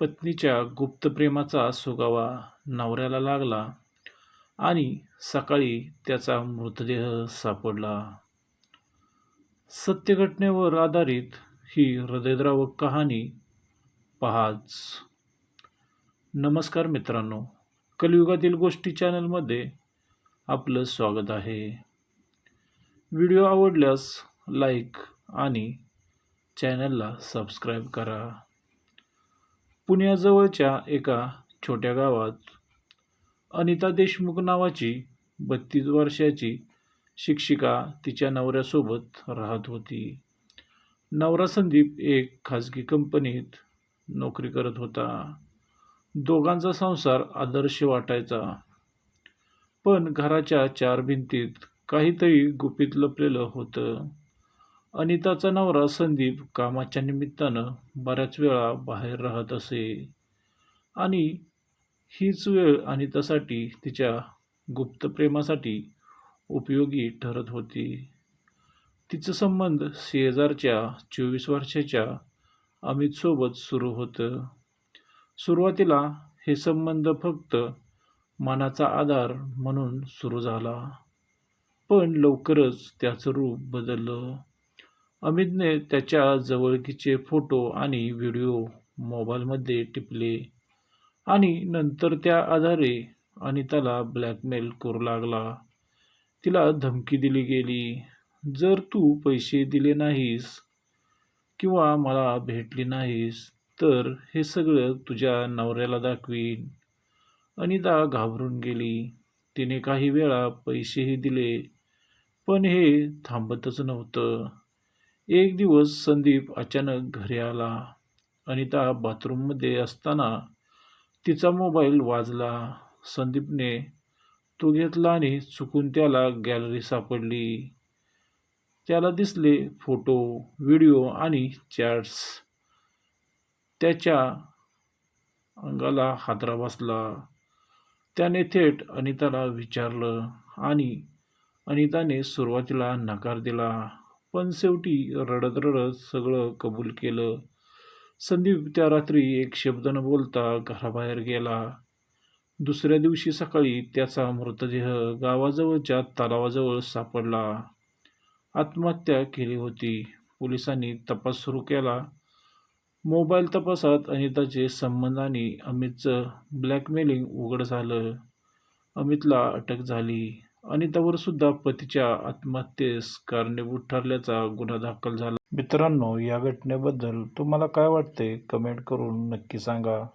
पत्नीच्या गुप्तप्रेमाचा सुगावा नवऱ्याला लागला आणि सकाळी त्याचा मृतदेह सापडला. सत्यघटनेवर आधारित ही हृदयद्रावक कहाणी पहाच. नमस्कार मित्रांनो कलियुगातील गोष्टी चॅनलमध्ये आपलं स्वागत आहे. व्हिडिओ आवडल्यास लाईक आणि चॅनलला सबस्क्राईब करा. पुण्याजवळच्या एका छोट्या गावात अनिता देशमुख नावाची बत्तीस वर्षाची शिक्षिका तिच्या नवऱ्यासोबत राहत होती. नवरा संदीप एक खाजगी कंपनीत नोकरी करत होता. दोघांचा संसार आदर्श वाटायचा. पण घराच्या चार भिंतीत काहीतरी गुपित लपलेलं होतं. अनिताचा नवरा संदीप कामाच्या निमित्तानं बऱ्याच वेळा बाहेर राहत असे. आणि हीच वेळ अनितासाठी तिच्या गुप्त प्रेमासाठी उपयोगी ठरत होती. तिचं संबंध शेजारच्या चोवीस वर्षाच्या अमितसोबत सुरू होतं. सुरुवातीला हे संबंध फक्त मनाचा आधार म्हणून सुरू झाला. पण लवकरच त्याचं रूप बदललं. अमितने त्याच्या जवळकीचे फोटो आणि व्हिडिओ मोबाईलमध्ये टिपले आणि नंतर त्या आधारे अनिताला ब्लॅकमेल करू लागला. तिला धमकी दिली गेली. जर तू पैसे दिले नाहीस किंवा मला भेटली नाहीस तर हे सगळं तुझ्या नवऱ्याला दाखवीन. अनिता घाबरून गेली. तिने काही वेळा पैसेही दिले पण हे थांबतच नव्हतं. एक दिवस संदीप अचानक घरी आला. अनिता बाथरूममध्ये असताना तिचा मोबाईल वाजला. संदीपने तो घेतला आणि चुकून त्याला गॅलरी सापडली. त्याला दिसले फोटो व्हिडिओ आणि चॅट्स. त्याच्या अंगाला हादरा बसला. त्याने थेट अनिताला विचारलं आणि अनिताने सुरुवातीला नकार दिला. पण शेवटी रडत रडत सगळं कबूल केलं. संदीप त्या रात्री एक शब्द न बोलता घराबाहेर गेला. दुसऱ्या दिवशी सकाळी त्याचा मृतदेह गावाजवळच्या तलावाजवळ सापडला. आत्महत्या केली होती. पोलिसांनी तपास सुरू केला. मोबाईल तपासात अनिताचे संबंध आणि अमितचं ब्लॅकमेलिंग उघड झालं. अमितला अटक झाली. अनितावर सुद्धा पतीच्या आत्महत्येस कारणीभूत ठरल्याचा गुन्हा दाखल झाला. मित्रांनो या घटनेबद्दल तुम्हाला काय वाटते? कमेंट करून नक्की सांगा.